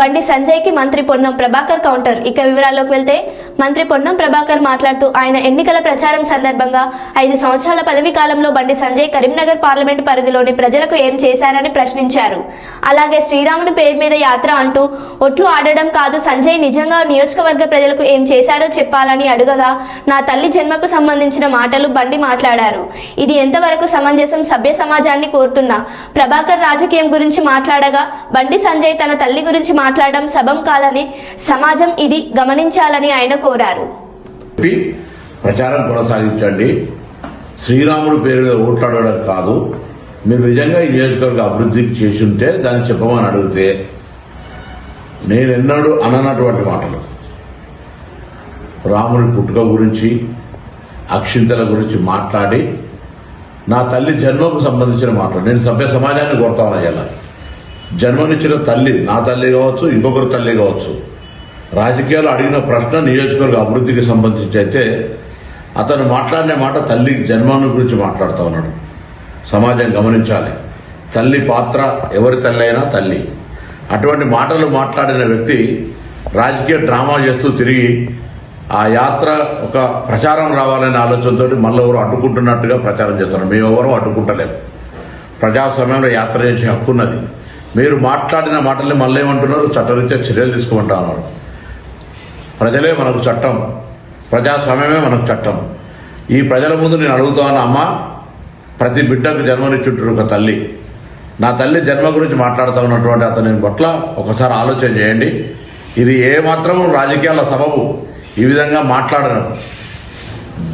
బండి సంజయ్కి మంత్రి పొన్నం ప్రభాకర్ కౌంటర్. ఇక వివరాల్లోకి వెళ్తే మంత్రి పొన్నం ప్రభాకర్ మాట్లాడుతూ ఆయన ఎన్నికల ప్రచారం సందర్భంగా ఐదు సంవత్సరాల పదవీ కాలంలో బండి సంజయ్ కరీంనగర్ పార్లమెంటు పరిధిలోని ప్రజలకు ఏం చేశారని ప్రశ్నించారు. అలాగే శ్రీరాముని పేరు మీద యాత్ర అంటూ ఒట్లు ఆడడం కాదు సంజయ్ నిజంగా నియోజకవర్గ ప్రజలకు ఏం చేశారో చెప్పాలని అడుగగా నా తల్లి జన్మకు సంబంధించిన మాటలు బండి మాట్లాడారు. ఇది ఎంతవరకు సమంజసం సభ్య సమాజాన్ని కోరుతున్నా? ప్రభాకర్ రాజకీయం గురించి మాట్లాడగా బండి సంజయ్ తన తల్లి గురించి మాట్లాడడం సభం కాదని సమాజం ఇది గమనించాలని ఆయన కోరారు. ప్రచారం కొనసాగించండి. శ్రీరాముడు పేరు మీద ఓట్లాడడం కాదు. మీరు నిజంగా ఈ నియోజకవర్గ అభివృద్ధి చేసి ఉంటే దాన్ని చెప్పమని అడిగితే నేను ఎన్నడూ అననటువంటి మాటలు. రాముడి పుట్టుక గురించి అక్షింతల గురించి మాట్లాడి నా తల్లి జన్మకు సంబంధించిన మాటలు. నేను సభ్య సమాజాన్ని కోరుతాను జన్మనిచ్చిన తల్లి నా తల్లి కావచ్చు ఇంకొకరి తల్లి కావచ్చు. రాజకీయాలు అడిగిన ప్రశ్న నియోజకవర్గ అభివృద్ధికి సంబంధించి అయితే అతను మాట్లాడిన మాట తల్లి జన్మను గురించి మాట్లాడుతూ ఉన్నాడు. సమాజం గమనించాలి. తల్లి పాత్ర ఎవరి తల్లి అయినా తల్లి. అటువంటి మాటలు మాట్లాడిన వ్యక్తి రాజకీయ డ్రామా చేస్తూ తిరిగి ఆ యాత్ర ఒక ప్రచారం రావాలనే ఆలోచనతో మళ్ళీ ఎవరు అడ్డుకుంటున్నట్టుగా ప్రచారం చేస్తున్నారు. మేము ఎవరు అడ్డుకుంటలేము సమయంలో యాత్ర చేసే హక్కు ఉన్నది మీరు మాట్లాడిన మాటల్ని మళ్ళీ ఏమంటున్నారు చట్టరీత్యా చర్యలు తీసుకుంటా ఉన్నారు. ప్రజలే మనకు చట్టం. ప్రజాస్వామ్యమే మనకు చట్టం. ఈ ప్రజల ముందు నేను అడుగుతాను అమ్మ ప్రతి బిడ్డకు జన్మనిచ్చుంటారు ఒక తల్లి. నా తల్లి జన్మ గురించి మాట్లాడుతూ ఉన్నటువంటి అతని పట్ల ఒకసారి ఆలోచన చేయండి. ఇది ఏ మాత్రం రాజకీయాల సబబు ఈ విధంగా మాట్లాడను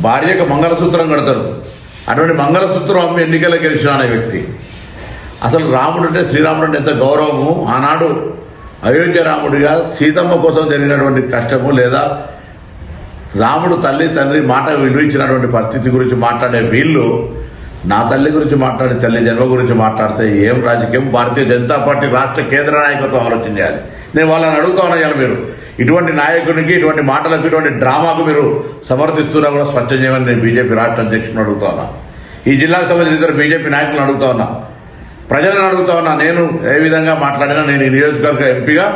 భార్యకు మంగళసూత్రం కడతారు. అటువంటి మంగళసూత్రం అమ్మి ఎన్నికలకు గెలిచిన అనే వ్యక్తి. అసలు రాముడు అంటే శ్రీరాముడు అంటే ఎంత గౌరవము? ఆనాడు అయోధ్య రాముడిగా సీతమ్మ కోసం జరిగినటువంటి కష్టము లేదా రాముడు తల్లి తండ్రి మాట విలువించినటువంటి పరిస్థితి గురించి మాట్లాడే వీళ్ళు నా తల్లి గురించి మాట్లాడి తల్లి జన్మ గురించి మాట్లాడితే ఏం రాజకీయం? భారతీయ జనతా పార్టీ రాష్ట్ర కేంద్ర నాయకత్వం ఆలోచన చేయాలి. నేను వాళ్ళని అడుగుతా ఉన్నాను మీరు. ఇటువంటి నాయకునికి ఇటువంటి మాటలకు ఇటువంటి డ్రామాకు మీరు సమర్థిస్తున్నా కూడా స్పష్టం చేయమని నేను బీజేపీ రాష్ట్ర అధ్యక్షుని అడుగుతా ఉన్నా. ఈ జిల్లాకు సంబంధించిన ఇద్దరు బీజేపీ నాయకులను అడుగుతా ఉన్నా. ప్రజలను అడుగుతా ఉన్నా నేను ఏ విధంగా మాట్లాడినా నేను ఈ నియోజకవర్గ ఎంపీగా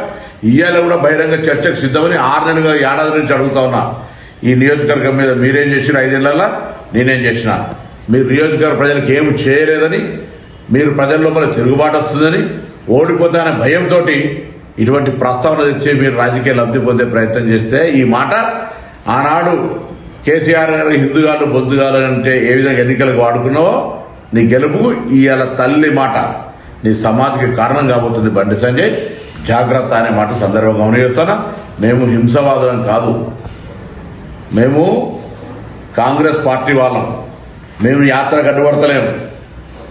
ఇయ్యాల కూడా బహిరంగ చర్చకు సిద్ధమని ఆరు నెలలుగా ఏడాది నుంచి అడుగుతా ఉన్నా. ఈ నియోజకవర్గం మీద మీరేం చేసిన ఐదేళ్ళలో నేనేం చేసిన. మీరు నియోజకవర్గ ప్రజలకు ఏం చేయలేదని మీరు ప్రజల లోపల తిరుగుబాటు వస్తుందని ఓడిపోతే అనే భయంతో ఇటువంటి ప్రస్తావన తెచ్చి మీరు రాజకీయ లబ్ధి పొందే ప్రయత్నం చేస్తే ఈ మాట ఆనాడు కేసీఆర్ గారు హిందుగాలు బొద్దుగాలు అంటే ఏ విధంగా ఎన్నికలకు వాడుకున్నావో నీ గెలుపు ఇవాళ తల్లి మాట. నీ సమాధికి కారణం కాబోతుంది బండి సంజయ్. జాగ్రత్త అనే మాట సందర్భం గమనిస్తాను మేము హింసవాదులం కాదు. మేము కాంగ్రెస్ పార్టీ వాళ్ళం. మేము యాత్ర కట్టుబడతలేము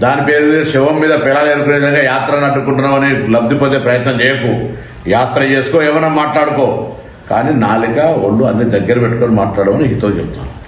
దాని పేరు శవం మీద పిల్లలు ఎదుర్కొనే విధంగా యాత్రను అడ్డుకుంటున్నామని లబ్ధి పొందే ప్రయత్నం చేయకు. యాత్ర చేసుకో ఏమైనా మాట్లాడుకో. కానీ నాలుక ఒళ్ళు అన్ని దగ్గర పెట్టుకొని మాట్లాడమని హితో చెప్తాను.